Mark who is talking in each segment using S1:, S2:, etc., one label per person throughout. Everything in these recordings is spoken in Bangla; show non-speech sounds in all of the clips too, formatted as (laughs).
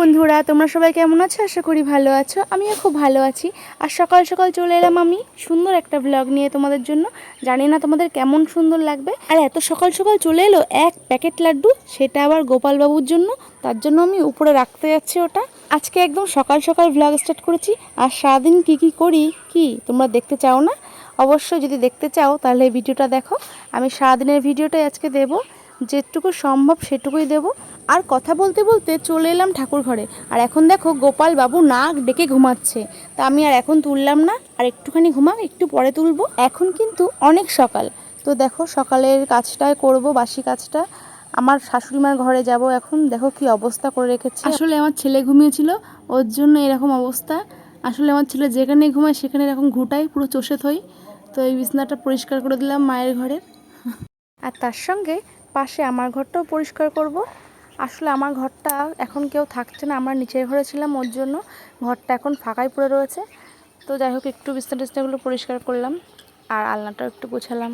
S1: বন্ধুরা, তোমরা সবাই কেমন আছো? আশা করি ভালো আছো। আমিও খুব ভালো আছি। আর সকাল সকাল চলে এলাম আমি সুন্দর একটা ব্লগ নিয়ে তোমাদের জন্য। জানি না তোমাদের কেমন সুন্দর লাগবে। আর এত সকাল সকাল চলে এলো, এক প্যাকেট লাড্ডু, সেটা আবার গোপাল বাবুর জন্য। তার জন্য আমি উপরে রাখতে যাচ্ছি ওটা। আজকে একদম সকাল সকাল ব্লগ স্টার্ট করেছি। আর সারাদিন কি কি করি, কি তোমরা দেখতে চাও না? অবশ্যই যদি দেখতে চাও, তাহলে ভিডিওটা দেখো। আমি সারাদিনের ভিডিওটাই আজকে দেবো। যেটুকু সম্ভব সেটুকুই দেব। আর কথা বলতে বলতে চলে এলাম ঠাকুর ঘরে আর এখন দেখো গোপাল বাবু নাক ডেকে ঘুমাচ্ছে। তা আমি আর এখন তুললাম না আর একটুখানি ঘুমাক একটু পরে তুলবো। এখন কিন্তু অনেক সকাল। তো দেখো সকালের কাজটাই করব বাসি কাজটা। আমার শাশুড়ি মার ঘরে যাব এখন। দেখো কি অবস্থা করে রেখেছে। আসলে আমার ছেলে ঘুমিয়েছিল ওর জন্য এরকম অবস্থা। আসলে আমার ছেলে যেখানে ঘুমায় সেখানে এরকম ঘুটাই পুরো চষে থই। তো এই বিছনাটা পরিষ্কার করে দিলাম মায়ের ঘরের আর তার সঙ্গে পাশে আমার ঘরটাও পরিষ্কার করব। আসলে আমার ঘরটা এখন কেউ থাকছে না, আমরা নিচের ঘরে ছিলাম ওর জন্য। ঘরটা এখন ফাঁকাই পড়ে রয়েছে। তো যাই হোক, একটু বিছনা টিছনাগুলো পরিষ্কার করলাম। আর আলনাটাও একটু গোছালাম।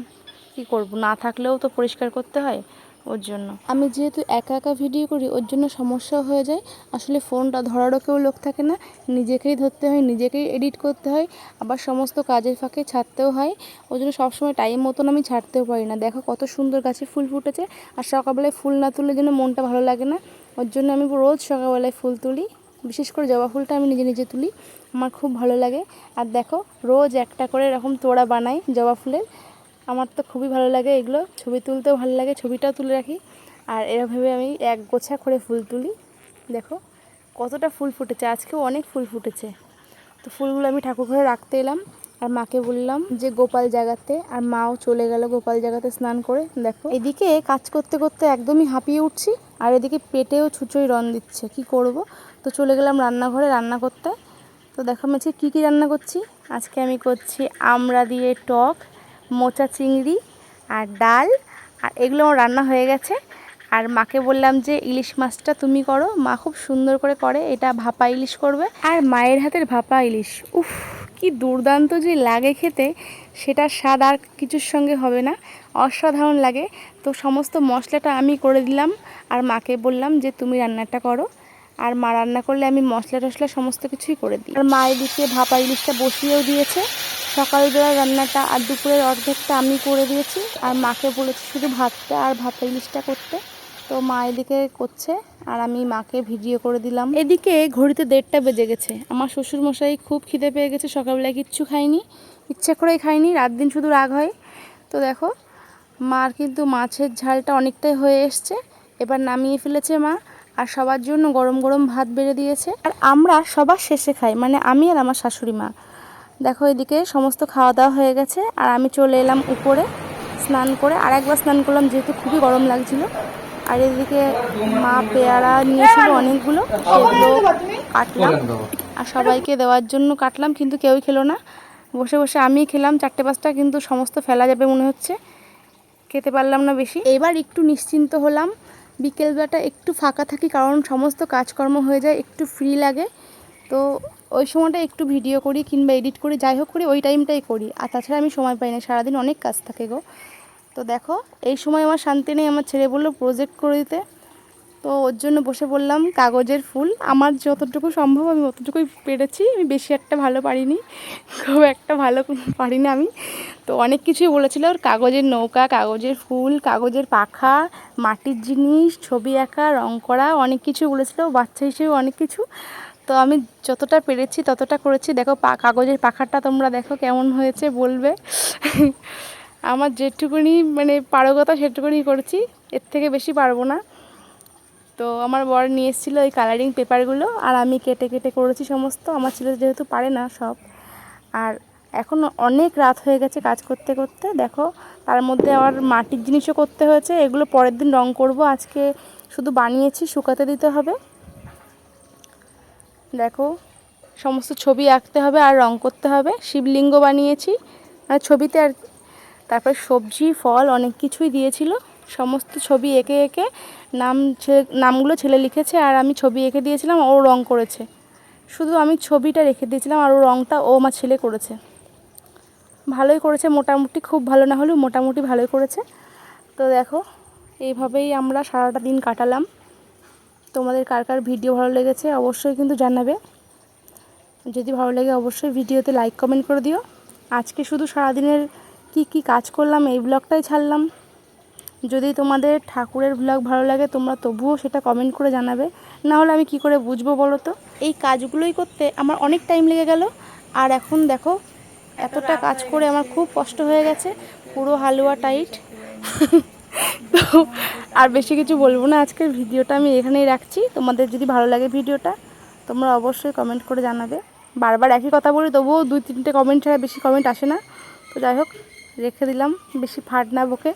S1: কি করব? না থাকলেও তো পরিষ্কার করতে হয়। ওর জন্য। আমি যেহেতু একা একা ভিডিও করি, ওর জন্য সমস্যা হয়ে যায়। আসলে ফোনটা ধরারও কেউ লোক থাকে না। নিজেকেই ধরতে হয়, নিজেকেই এডিট করতে হয়। আবার সমস্ত কাজের ফাঁকে ছাড়তেও হয়। ওই জন্য সবসময় টাইম মতন আমি ছাড়তেও পারি না। দেখো কত সুন্দর গাছে ফুল ফুটেছে। আর সকালবেলায় ফুল না তুললে যেন মনটা ভালো লাগে না। ওর জন্য আমি রোজ সকালবেলায় ফুল তুলি। বিশেষ করে জবা ফুলটা আমি নিজে নিজে তুলি। আমার খুব ভালো লাগে। আর দেখো, রোজ একটা করে এরকম তোড়া বানাই জবা ফুলের। আমার তো খুবই ভালো লাগে এগুলো। ছবি তুলতেও ভালো লাগে, ছবিটাও তুলে রাখি। আর এরভাবে আমি এক গোছা করে ফুল তুলি। দেখো, কতটা ফুল ফুটেছে। আজকেও অনেক ফুল ফুটেছে। তো ফুলগুলো আমি ঠাকুর ঘরে রাখতে এলাম। আর মাকে বললাম যে, গোপাল জাগাতে। আর মাও চলে গেল গোপাল জাগাতে স্নান করে। দেখো, এদিকে কাজ করতে করতে একদমই হাঁপিয়ে উঠছি। আর এদিকে পেটেও ছুঁচোই রন দিচ্ছে। কি করব? তো চলে গেলাম রান্নাঘরে রান্না করতে। তো দেখো আমি আজকে কী কী রান্না করছি? আজকে আমি করছি আমড়া দিয়ে টক। মোচা চিংড়ি আর ডাল, আর এগুলো আমার রান্না হয়ে গেছে। আর মাকে বললাম যে, ইলিশ মাছটা তুমি করো। মা খুব সুন্দর করে করে, এটা ভাপা ইলিশ করবে। আর মায়ের হাতের ভাপা ইলিশ, উফ, কি দুর্দান্ত যে লাগে খেতে সেটা স্বাদ আর কিছুর সঙ্গে হবে না। অসাধারণ লাগে। তো সমস্ত মশলাটা আমি করে দিলাম। আর মাকে বললাম যে, তুমি রান্নাটা করো। আর মা রান্না করলে আমি মশলা টশলা সমস্ত কিছুই করে দিই। আর মা এদিকে ভাপা ইলিশটা বসিয়েও দিয়েছে। সকালবেলা রান্নাটা আর দুপুরের অর্ধেকটা আমি করে দিয়েছি। আর মাকে বলেছি শুধু ভাতটা আর ভাপা ইলিশটা করতে। তো মা এদিকে করছে আর আমি মাকে ভিডিও করে দিলাম। এদিকে ঘড়িতে দেড়টা বেজে গেছে। আমার শ্বশুর মশাই খুব খিদে পেয়ে গেছে, সকালবেলায় কিচ্ছু খাইনি ইচ্ছা করেই খাইনি রাত দিন শুধু রাগ হয়। তো দেখো, মার কিন্তু মাছের ঝালটা অনেকটাই হয়ে এসছে। এবার নামিয়ে ফেলেছে মা আর সবার জন্য গরম গরম ভাত বেড়ে দিয়েছে। আর আমরা সবার শেষে খাই মানে আমি আর আমার শাশুড়ি মা। দেখো এদিকে সমস্ত খাওয়া দাওয়া হয়ে গেছে, আর আমি চলে এলাম উপরে স্নান করে। আর একবার স্নান করলাম যেহেতু খুবই গরম লাগছিল। আর এদিকে মা পেয়ারা নিয়েছিল অনেকগুলো, সেগুলো কাটলাম। আর সবাইকে দেওয়ার জন্য কাটলাম, কিন্তু কেউই খেলো না। বসে বসে আমি খেলাম, চারটে পাঁচটা কিন্তু সমস্ত ফেলা যাবে মনে হচ্ছে। খেতে পারলাম না বেশি। এবার একটু নিশ্চিন্ত হলাম। বিকেলবেলাটা একটু ফাঁকা থাকি, কারণ সমস্ত কাজকর্ম হয়ে যায়, একটু ফ্রি লাগে। তো ওই সময়টা একটু ভিডিও করি কিংবা এডিট করি, যাই হোক করি, ওই টাইমটাই করি। আর তাছাড়া আমি সময় পাই না, সারাদিন অনেক কাজ থাকে গো। তো দেখো, এই সময় আমার শান্তি নেই, আমার ছেলে বলল প্রজেক্ট করে দিতে। তো ওর জন্য বসে বললাম কাগজের ফুল। আমার যতটুকু সম্ভব আমি অতটুকুই পেরেছি, আমি বেশি একটা ভালো পারিনি, খুব একটা ভালো পারি না আমি। তো অনেক কিছুই বলেছিল, ওর কাগজের নৌকা, কাগজের ফুল, কাগজের পাখা, মাটির জিনিস, ছবি আঁকা, রং করা, অনেক কিছু বলেছিল, বাচ্চা হিসেবে অনেক কিছু। তো আমি যতটা পেরেছি ততটা করেছি। দেখো কাগজের পাখাটা তোমরা দেখো কেমন হয়েছে বলবে। আমার যেটুকুনি মানে পারগতা সেটুকুনি করেছি, এর থেকে বেশি পারব না। তো আমার বর নিয়ে এসেছিল ওই কালারিং পেপারগুলো আর আমি কেটে কেটে করেছি সমস্ত। আমার ছেলে যেহেতু পারে না সব। আর এখন অনেক রাত হয়ে গেছে কাজ করতে করতে। দেখো, তার মধ্যে আবার মাটির জিনিসও করতে হয়েছে। এগুলো পরের দিন রং করব। আজকে শুধু বানিয়েছি, শুকাতে দিতে হবে। দেখো, সমস্ত ছবি আঁকতে হবে আর রং করতে হবে। শিবলিঙ্গ বানিয়েছি মানে ছবিতে আর তারপর সবজি, ফল অনেক কিছুই দিয়েছিল। সমস্ত ছবি এঁকে এঁকে নাম নামগুলো ছেলে লিখেছে আর আমি ছবি এঁকে দিয়েছিলাম, ও রং করেছে। শুধু আমি ছবিটা রেখে দিয়েছিলাম আর ও রংটা ও আমার ছেলে করেছে। ভালোই করেছে, মোটামুটি খুব ভালো না হলেও মোটামুটি ভালোই করেছে। তো দেখো, এইভাবেই আমরা সারাটা দিন কাটালাম। তোমাদের কার কার ভিডিও ভালো লেগেছে অবশ্যই কিন্তু জানাবে। যদি ভালো লাগে অবশ্যই ভিডিওতে লাইক কমেন্ট করে দিও। আজকে শুধু সারাদিনের কি কি কাজ করলাম এই ব্লগটাই ছাড়লাম। যদি তোমাদের ঠাকুরের ব্লগ ভালো লাগে তোমরা তবুও সেটা কমেন্ট করে জানাবে। না হলে আমি কি করে বুঝব বলো তো? এই কাজগুলোই করতে আমার অনেক টাইম লেগে গেল। আর এখন দেখো, এতটা কাজ করে আমার খুব কষ্ট হয়ে গেছে। পুরো হালুয়া টাইট (laughs) তো আর বেশি কিছু বলব না, আজকের ভিডিওটা আমি এখানেই রাখছি। তোমাদের যদি ভালো লাগে ভিডিওটা, তোমরা অবশ্যই কমেন্ট করে জানাবে। বারবার একই কথা বলি, তবুও দুই তিনটে কমেন্ট ছাড়া বেশি কমেন্ট আসে না। তো যাই হোক, রেখে দিলাম, বেশি ফাট না বকে।